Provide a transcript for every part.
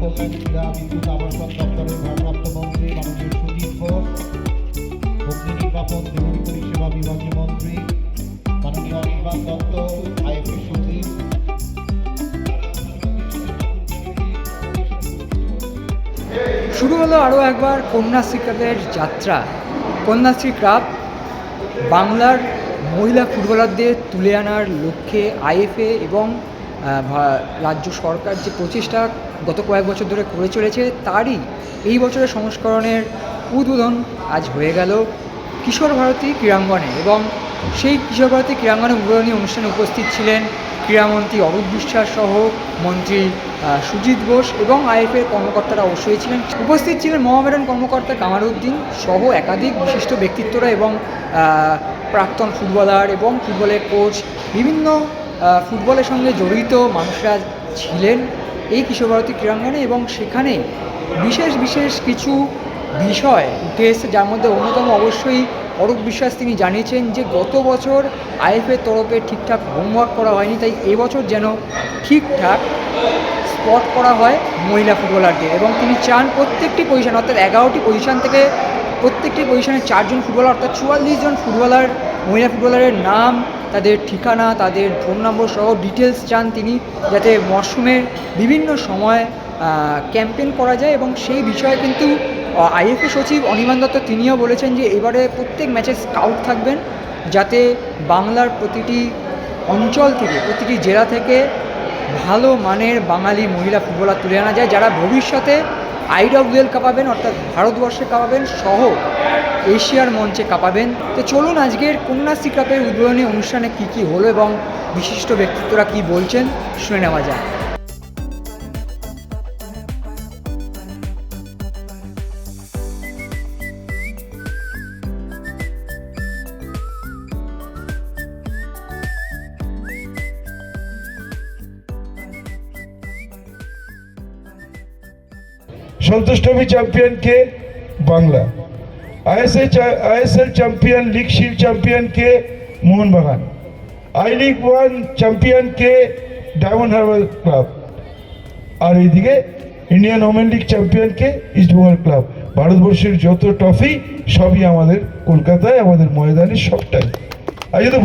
ক্রীড়া বিদ্যুৎ আবাসন দপ্তরের ভারপ্রাপ্ত মন্ত্রী সুজিত বোস অগ্নি নির্বাপন বিভাগীয় মন্ত্রী মাননীয় অনির্বাণ দত্ত সচিব শুরু হলো আরও একবার কন্যাশ্রী ক্লাবের যাত্রা। কন্যাশ্রী ক্লাব বাংলার মহিলা ফুটবলারদের তুলে আনার লক্ষ্যে আইএফএ এবং রাজ্য সরকার যে প্রচেষ্টা গত কয়েক বছর ধরে করে চলেছে, তারই এই বছরের সংস্করণের উদ্বোধন আজ হয়ে গেল কিশোর ভারতী ক্রীড়াঙ্গনে এবং সেই কিশোর ভারতী ক্রীড়াঙ্গনে উদ্বোধনী অনুষ্ঠানে উপস্থিত ছিলেন ক্রীড়ামন্ত্রী অরূপ বিশ্বাস সহ মন্ত্রী সুজিত বোস এবং আইএফের কর্মকর্তারা অবশ্যই ছিলেন। উপস্থিত ছিলেন মহামেডান কর্মকর্তা কামারউদ্দিন সহ একাধিক বিশিষ্ট ব্যক্তিত্বরা এবং প্রাক্তন ফুটবলার এবং ফুটবলের কোচ বিভিন্ন ফুটবলের সঙ্গে জড়িত মানুষরা ছিলেন এই কিশোর ভারতী ক্রীড়াঙ্গনে এবং সেখানে বিশেষ বিশেষ কিছু বিষয় উঠে এসেছে যার মধ্যে অন্যতম অবশ্যই অরূপ বিশ্বাস তিনি জানিয়েছেন যে গত বছর আইএফের তরফে ঠিকঠাক হোমওয়ার্ক করা হয়নি, তাই এবছর যেন ঠিকঠাক স্পট করা হয় মহিলা ফুটবলারদের এবং তিনি চান প্রত্যেকটি পজিশন অর্থাৎ এগারোটি পজিশন থেকে প্রত্যেকটি পজিশনে চারজন ফুটবলার অর্থাৎ চুয়াল্লিশ জন ফুটবলার মহিলা ফুটবলারের নাম তাদের ঠিকানা, তাদের ফোন নম্বর সহ ডিটেলস চান তিনি যাতে মরশুমের বিভিন্ন সময় ক্যাম্পেন করা যায় এবং সেই বিষয়ে কিন্তু আইএফএ সচিব অনিমান দত্ত তিনিও বলেছেন যে এবারে প্রত্যেক ম্যাচে স্কাউট থাকবেন যাতে বাংলার প্রতিটি অঞ্চল থেকে, প্রতিটি জেলা থেকে ভালো মানের বাঙালি মহিলা ফুটবলার তুলে আনা যায়, যারা ভবিষ্যতে আইডব্লিউএল কাঁপাবেন, অর্থাৎ ভারতবর্ষে কাঁপাবেন, সহ এশিয়ার মঞ্চে কাঁপাবেন। তো চলুন আজকের কন্যাশ্রী কাপের উদ্বোধনী অনুষ্ঠানে কি কি হলো এবং বিশিষ্ট ব্যক্তিত্বরা কি বলছেন, শুনে নেওয়া যায় Santosh trophy champion K? Bangla. ISL ISL champion league shield champion K? Mohun Bagan. I league one champion K? Diamond Harbour club আর এইদিকে ইন্ডিয়ান ওমেন লিগ চ্যাম্পিয়ন কে? ইস্টবেঙ্গল ক্লাব ভারতবর্ষের যত ট্রফি সবই আমাদের কলকাতায়, আমাদের ময়দানে সবটাই। আজ তো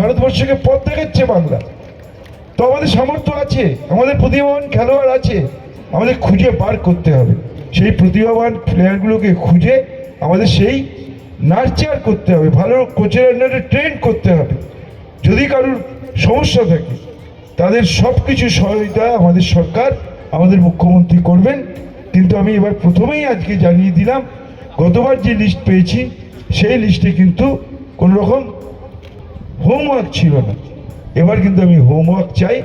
ভারতবর্ষকে পথ দেখাচ্ছে বাংলা, তো আমাদের সামর্থ্য আছে, আমাদের প্রতিভাবান খেলোয়াড় আছে। আমাদের খুঁজে বার করতে হবে। সেই প্রতিভাবান প্লেয়ারগুলোকে খুঁজে আমাদের সেই নার্চার করতে হবে। ভালো কোচের আন্ডারে ট্রেন করতে হবে। যদি কারোর সমস্যা থাকে, তাদের সব কিছু সহায়তা আমাদের সরকার, আমাদের মুখ্যমন্ত্রী করবেন। কিন্তু আমি এবার প্রথমেই আজকে জানিয়ে দিলাম, গতবার যে লিস্ট পেয়েছি, সেই লিস্টে কিন্তু কোনো রকম হোমওয়ার্ক ছিল না। এবার কিন্তু আমি হোমওয়ার্ক চাই।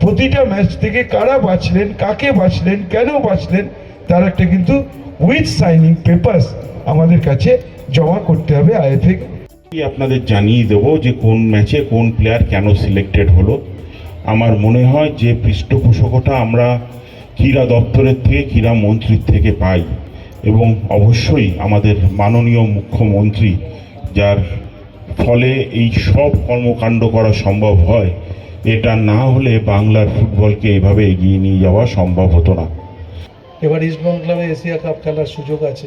প্রতিটা ম্যাচ থেকে কারা বাঁচলেন, কাকে বাঁচলেন, কেন বাঁচলেন, তার একটা কিন্তু উইথ সাইনিং পেপার্স আমাদের কাছে জমা করতে হবে আইএফএ আপনাদের জানিয়ে দেবো যে কোন ম্যাচে কোন প্লেয়ার কেন সিলেক্টেড হলো। আমার মনে হয় যে পৃষ্ঠপোষকতা আমরা ক্রীড়া দপ্তরের থেকে, ক্রীড়া মন্ত্রীর থেকে পাই। এবং অবশ্যই আমাদের মাননীয় মুখ্যমন্ত্রী, যার ফলে এই সব কর্মকাণ্ড করা সম্ভব হয় এটা না হলে বাংলার ফুটবলকে এভাবে এগিয়ে নিয়ে যাওয়া সম্ভব হতো না। এবার ইস্টবেঙ্গল ক্লাবে এশিয়া কাপ খেলার সুযোগ আছে।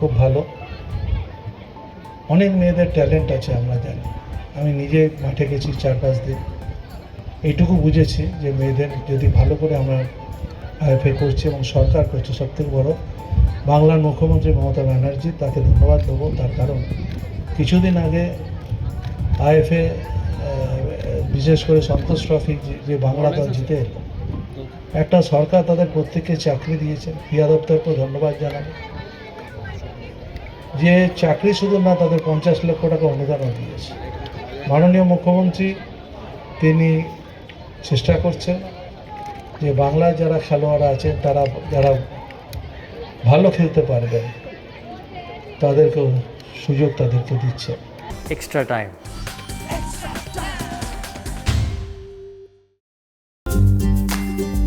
খুব ভালো। অনেক মেয়েদের ট্যালেন্ট আছে, আমরা জানি। আমি নিজে মাঠে গেছি চার পাঁচ দিন এইটুকু বুঝেছি যে মেয়েদের যদি ভালো করে আমরা আইএফএ করছি এবং সরকার করছে, সবথেকে বড়, বাংলার মুখ্যমন্ত্রী মমতা ব্যানার্জি তাকে ধন্যবাদ দেবো। তার কারণ, কিছুদিন আগে আইএফএ বিশেষ করে সন্তোষ ট্রফি যে- বাংলা দল জিতে এলো। একটা সরকার তাদের প্রত্যেককে চাকরি দিয়েছে। ক্রিয়া দপ্তরকেও ধন্যবাদ জানাব। যে চাকরি শুধু না, তাদের পঞ্চাশ লক্ষ টাকা অনুদানও দিয়েছে। মাননীয় মুখ্যমন্ত্রী, তিনি চেষ্টা করছেন যে বাংলায় যারা খেলোয়াড় আছেন, তারা যারা ভালো খেলতে পারবেন, তাদেরকেও সুযোগ তাদেরকে দিচ্ছে। Extra time